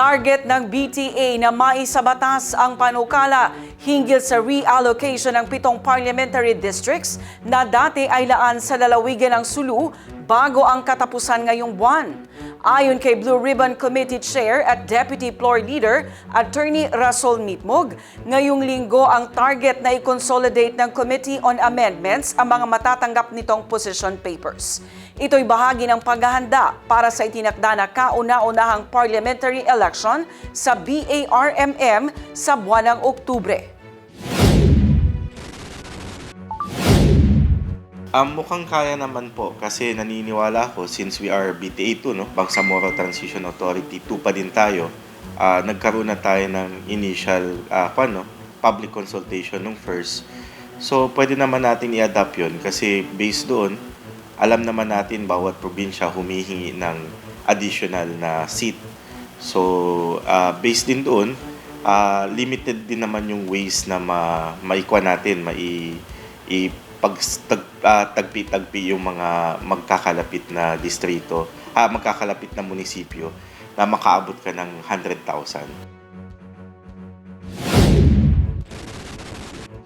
Target ng BTA na maisabatas ang panukala hinggil sa reallocation ng pitong parliamentary districts na dati ay laan sa lalawigan ng Sulu bago ang katapusan ngayong buwan. Ayon kay Blue Ribbon Committee Chair at Deputy Floor Leader, Attorney Rasol Mitmog, ngayong linggo ang target na i-consolidate ng Committee on Amendments ang mga matatanggap nitong position papers. Ito'y bahagi ng paghahanda para sa itinakda na kauna-unahang parliamentary election sa BARMM sa buwan ng Oktubre. Um, mukhang kaya naman po kasi naniniwala ko since we are BTA2, no? Bangsamoro Transition Authority 2 pa din tayo. ah, nagkaroon na tayo ng initial ah, ano, public consultation nung first. So, pwede naman natin i-adapt yun kasi based doon, alam naman natin bawat probinsya humihingi ng additional na seat. So, ah, based din doon, ah, limited din naman yung ways na ma maikwa natin, mai ipag tag, tagpi-tagpi yung mga magkakalapit na distrito, ah, magkakalapit na munisipyo na makaabot ka ng 100,000.